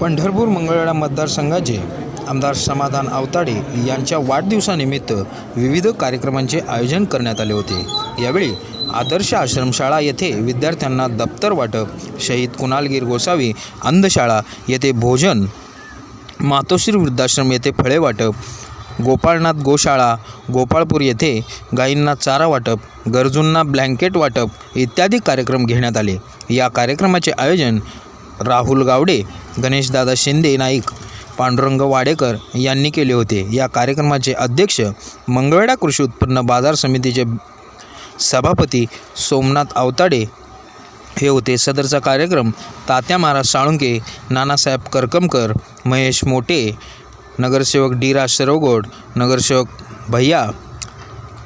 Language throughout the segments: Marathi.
पंढरपूर मंगळवेढा मतदारसंघाचे आमदार समाधान अवताडे यांच्या वाढदिवसानिमित्त विविध कार्यक्रमांचे आयोजन करण्यात आले होते. यावेळी आदर्श आश्रमशाळा येथे विद्यार्थ्यांना दप्तर वाटप शहीद कुणालगीर गोसावी अंधशाळा येथे भोजन मातोश्री वृद्धाश्रम येथे फळे वाटप गोपाळनाथ गोशाळा गोपाळपूर येथे गायींना चारा वाटप गरजूंना ब्लँकेट वाटप इत्यादी कार्यक्रम घेण्यात आले. या कार्यक्रमाचे आयोजन राहुल गावडे गणेशदादा शिंदे नाईक पांडुरंग वाडेकर यांनी केले होते. या कार्यक्रमाचे अध्यक्ष मंगळवेढा कृषी उत्पन्न बाजार समितीचे सभापती सोमनाथ आवताडे हे होते. सदरचा कार्यक्रम तात्या महाराज साळुंके नानासाहेब करकमकर महेश मोटे नगरसेवक डी राज सरवगोड नगरसेवक भैया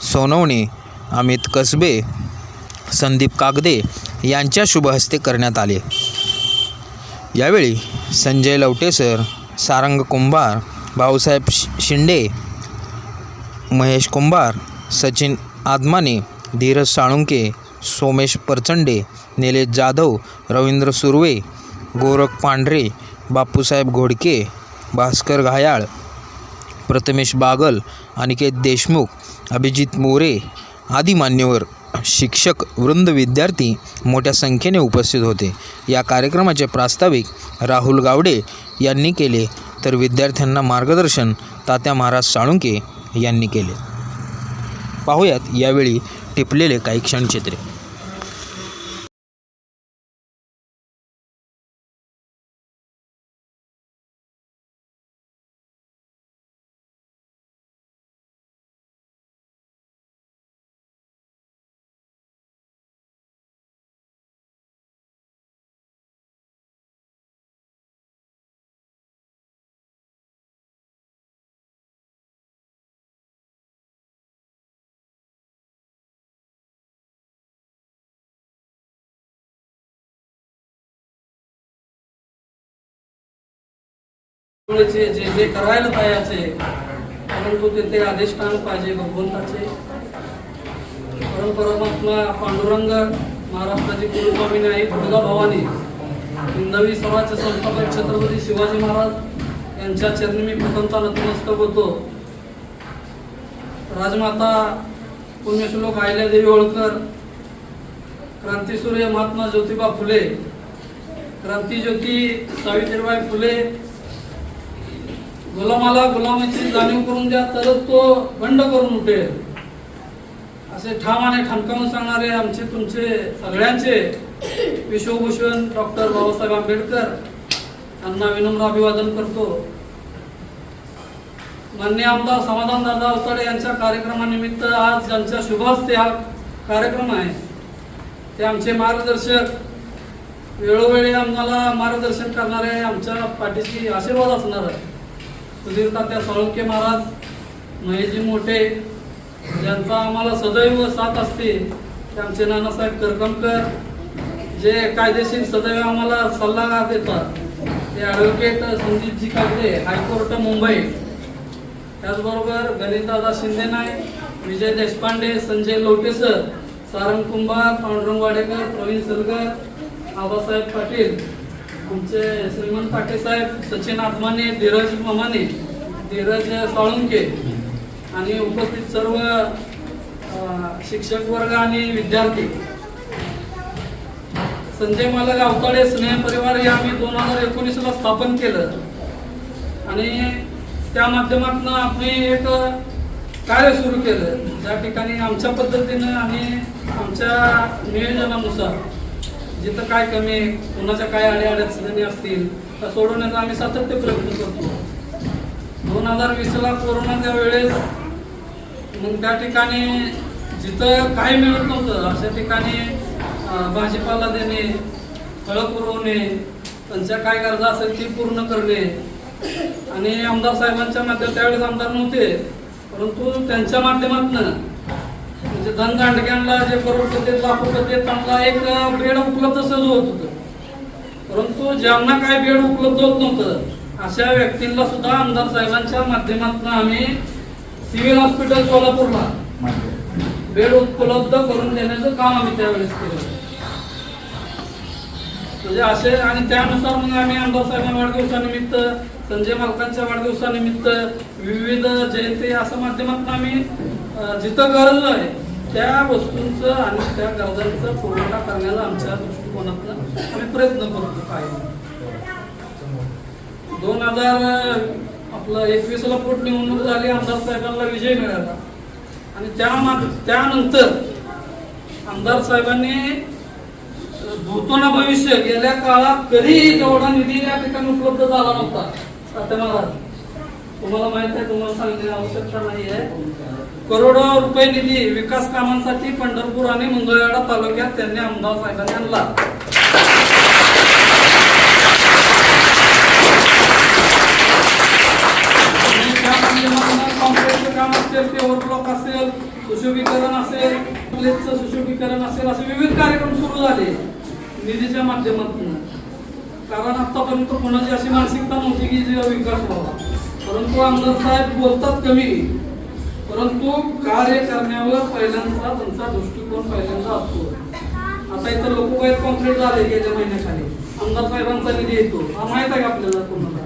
सोनवणे अमित कसबे संदीप कागदे यांच्या शुभहस्ते करण्यात आले. यावेळी संजय लवटेसर सारंग कुंभार भाऊसाहेब शिंदे महेश कुंभार सचिन आदमाने धीरज साळुंके सोमेश परचंडे निलेश जाधव रवींद्र सुर्वे गोरख पांढरे बापूसाहेब घोडके भास्कर घायाळ प्रथमेश बागल अनिकेत देशमुख अभिजित मोरे आदी मान्यवर शिक्षक वृंद विद्यार्थी मोठ्या संख्येने उपस्थित होते. या कार्यक्रमाचे प्रास्ताविक राहुल गावडे यांनी केले. तर विद्यार्थ्यांना मार्गदर्शन तात्या महाराज साळुंके यांनी केले. पाहूयात यावेळी टिपलेले काही क्षणचित्रे. जे जे जे करायला पाहिजे परंतु तिथे अधिष्ठान पाहिजे भगवंताचे? परम परमात्मा पांडुरंग महाराष्ट्राचे कुलस्वामी नाही दुर्गा भवानी हिंदवी समाजचे संस्थापक छत्रपती शिवाजी महाराज यांच्या चरणी मी प्रथमता नतमस्तक होतो. राजमाता पुण्यश्लोक अहिल्यादेवी होळकर क्रांतीसूर्य महात्मा ज्योतिबा फुले क्रांतीज्योती सावित्रीबाई फुले गुलामाला गुलामाची जाणीव करून द्या तरच तो बंड करून उठेल. असे ठाम आणि ठणकावून सांगणारे आमचे तुमचे सगळ्यांचे विश्वभूषण डॉक्टर बाबासाहेब आंबेडकर यांना विनम्र अभिवादन करतो. मान्य आमदार समाधान दादा अवताडे यांच्या कार्यक्रमानिमित्त आज ज्यांच्या शुभहस्ते हा कार्यक्रम आहे ते आमचे मार्गदर्शक वेळोवेळी आम्हाला मार्गदर्शन करणारे आमच्या पाठीशी आशीर्वाद असणार आहे सुधीर तात्या साळुंके महाराज महेशजी मोठे ज्यांचा आम्हाला सदैव साथ असते. आमचे नानासाहेब करकमकर जे कायदेशीर सदैव आम्हाला सल्ला देतात. ते advocate Sandeepji Kagade high court Mumbai. त्याचबरोबर गणेशदादा शिंदे नाईक विजय देशपांडे संजय लोटेसर सारंग कुंभार पांडुरंग वाडेकर प्रवीण सरगर आबासाहेब पाटील. आमचे श्रीमंत पाटील साहेब सचिन आत्माने धीरज ममाने धीरज साळुंके आणि उपस्थित सर्व शिक्षक वर्ग आणि विद्यार्थी. संजय मालक अवताडे स्नेह परिवार हे आम्ही दोन हजार एकोणीसला स्थापन केलं. आणि त्या माध्यमातून आम्ही एक कार्य सुरू केलं. ज्या ठिकाणी आमच्या पद्धतीनं आणि आमच्या नियोजनानुसार जिथं काय कमी आहे, कोणाच्या काय अडचणी असतील त्या सोडवण्याचा आम्ही सातत्य प्रयत्न करतो. दोन हजार वीसला कोरोनाच्या वेळेस मग त्या ठिकाणी जिथं काही मिळत नव्हतं अशा ठिकाणी भाजीपाला देणे फळं पुरवणे त्यांच्या काय गरजा असेल ती पूर्ण करणे. आणि आमदार साहेबांच्या माध्यमात त्यावेळेस आमदार नव्हते परंतु त्यांच्या माध्यमातून म्हणजे धनदांडग्यांना जे करोडपती लाखोपती त्यांना एक बेड उपलब्ध सहज होत होतं. परंतु ज्यांना काय बेड उपलब्ध होत नव्हतं अशा व्यक्तींना सुद्धा आमदार साहेबांच्या माध्यमातून आम्ही सिव्हिल हॉस्पिटल सोलापूरला बेड उपलब्ध करून देण्याचं काम आम्ही त्यावेळेस केलं. म्हणजे असे आणि त्यानुसार मग आम्ही आमदार साहेबांच्या वाढदिवसानिमित्त संजय मालकांच्या वाढदिवसानिमित्त विविध जयंती असं माध्यमातून आम्ही जिथं गरज आहे त्या वस्तूंचं आणि त्या गरजांचा पुरवठा करण्याला आमच्या दृष्टिकोनातनं आम्ही प्रयत्न करतो काय दोन हजार आपलं एकवीसला पोटनिवडणूक झाली आमदार साहेबांना विजय मिळाला. आणि त्या माग- त्यानंतर आमदार साहेबांनी भूतोना भविष्य गेल्या काळात कधीही तेवढा निधी या ठिकाणी उपलब्ध झाला नव्हता तात्या तुम्हाला माहीत आहे तुम्हाला सांगण्याची आवश्यकता नाही आहे. करोडो रुपये निधी विकास कामांसाठी पंढरपूर आणि मंगळवेढा तालुक्यात त्यांनी आमदार साहेबांनी आणला. कॉन्क्रीटचं म्हणजे काम असेल ते असेल सुशोभीकरण असेल प्लेटचं सुशोभीकरण असेल असे विविध कार्यक्रम सुरू झाले निधीच्या माध्यमातून. कारण आतापर्यंत कोणाची अशी मानसिकता नव्हती की जे विकास व्हावा. परंतु आमदार साहेब बोलतात कमी. परंतु कार्य करण्यावर पहिल्यांदा त्यांचा दृष्टिकोन पहिल्यांदा असतो. आता इथं लोक काही कॉन्क्रीट झाले गेल्या महिन्याखाली. आमदार साहेबांचा निधी येतो. हा माहीत आहे का आपल्याला कोणाला?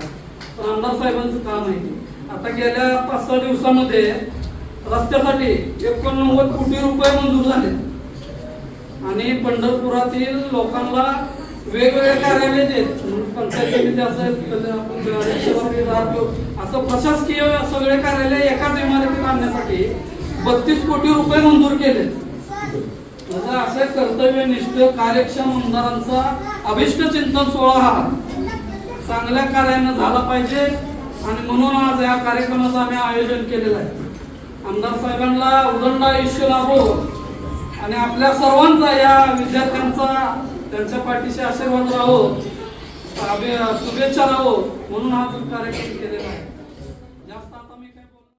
पण आमदार साहेबांचं काम आहे आता गेल्या पाच सहा दिवसामध्ये रस्त्यासाठी एकोणनव्वद कोटी रुपये मंजूर झाले आणि पंढरपुरातील लोकांना वेगवेगळे कार्यालय आहेत, म्हणजे पंचायत समिती असेल कधी आपण असं प्रशासकीय सगळे कार्यालय एकाच इमारतीत आणण्यासाठी बत्तीस कोटी रुपये मंजूर केले. म्हणजे असे कर्तव्यनिष्ठ कार्यक्षम आमदारांचा अभिष्ट चिंतन सोहळा हा. चांगल्या कार्यानं झाला पाहिजे आणि म्हणून आज या कार्यक्रमाचं आम्ही आयोजन केलेलं आहे. आमदार साहेबांना उदंड आयुष्य लाभो आणि आपल्या सर्वांचा या विद्यार्थ्यांचा त्यांच्या पाठीशी आशीर्वाद राहो. शुभेच्छा राहो म्हणून हा कार्यक्रम केलेला आहे.